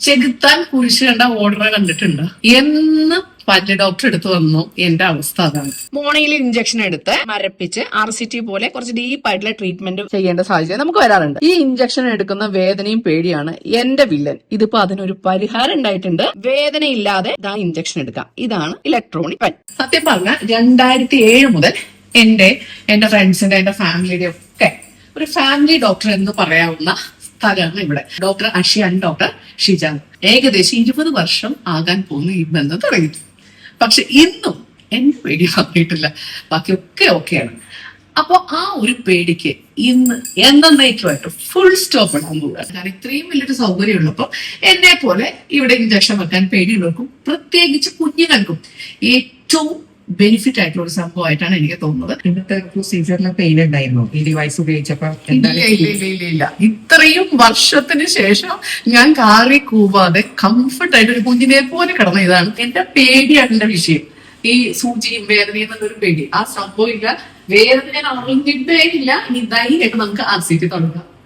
ചെകുത്താൻ കുരിശ് കണ്ട ഓർഡർ കണ്ടിട്ടുണ്ട്. എന്ന് പല്ല് ഡോക്ടർ എടുത്തു വന്നു. എന്റെ അവസ്ഥ അതാണ്. മോണയിൽ ഇഞ്ചക്ഷൻ എടുത്ത് മരപ്പിച്ച് ആർ സി ടി പോലെ കുറച്ച് ഡീപ്പ് ആയിട്ടുള്ള ട്രീറ്റ്മെന്റ് ചെയ്യേണ്ട സാഹചര്യം നമുക്ക് വരാറുണ്ട്. ഈ ഇഞ്ചക്ഷൻ എടുക്കുന്ന വേദനയും പേടിയാണ്. എന്റെ വില്ലൻ ഇതിപ്പോ അതിനൊരു പരിഹാരം ഉണ്ടായിട്ടുണ്ട്. വേദനയില്ലാതെ ഇതാ ഇഞ്ചക്ഷൻ എടുക്കാം. ഇതാണ് ഇലക്ട്രോണിക് പെൻ സത്യം പറഞ്ഞ രണ്ടായിരത്തി ഏഴ് മുതൽ എന്റെ എന്റെ ഫ്രണ്ട്സിന്റെ എന്റെ ഫാമിലിയുടെ ഒക്കെ ഒരു ഫാമിലി ഡോക്ടർ എന്ന് പറയാവുന്ന സ്ഥലമാണ് ഇവിടെ. Doctor Ashi and doctor Shijan. ഏകദേശം ഇരുപത് വർഷം ആകാൻ പോകുന്ന ഈ ബന്ധം തുടങ്ങി പക്ഷെ ഇന്നും എന്റെ പേടി വന്നിട്ടില്ല. ബാക്കിയൊക്കെ ഓക്കെയാണ് അപ്പൊ ആ ഒരു പേടിക്ക് ഇന്ന് എന്നേക്കുമായിട്ട് ഫുൾ സ്റ്റോപ്പ് ഇടാൻ പോവുകയാണ് കാരണം ഇത്രയും വലിയൊരു സൗകര്യം ഉള്ളപ്പോൾ എന്നെ പോലെ ഇവിടെ ഇഞ്ചക്ഷൻ വെക്കാൻ പേടിയുള്ളവർക്കും പ്രത്യേകിച്ച് കുഞ്ഞുങ്ങൾക്കും ഏറ്റവും ബെനിഫിറ്റ് ആയിട്ടുള്ള ഒരു സംഭവമായിട്ടാണ് എനിക്ക് തോന്നുന്നത്. ഇന്നത്തെ പ്രൊസീജിയറിലെ പെയിൻ ഉണ്ടായിരുന്നു? ഈ ഡിവൈസ് ഉപയോഗിച്ചപ്പോ? ഇല്ല എന്താണ് ഇല്ല ഇല്ല ഇല്ല ഇല്ല ഇത്രയും വർഷത്തിന് ശേഷം ഞാൻ കാറി കൂവാതെ കംഫർട്ട് ആയിട്ട് ഒരു കുഞ്ഞിനെ പോലെ കിടന്ന ഇതാണ് എന്റെ പേടിയാണ് എന്റെ വിഷയം. ഈ സൂചിയും വേദനയും എന്നുള്ളൊരു പേടി. ആ സംഭവം ഇല്ല. വേദന ഞാൻ അറിഞ്ഞിട്ടേ ഇല്ല. ഇനി ധൈര്യമായിട്ട് നമുക്ക് ആർ സി ടി തുടങ്ങാം.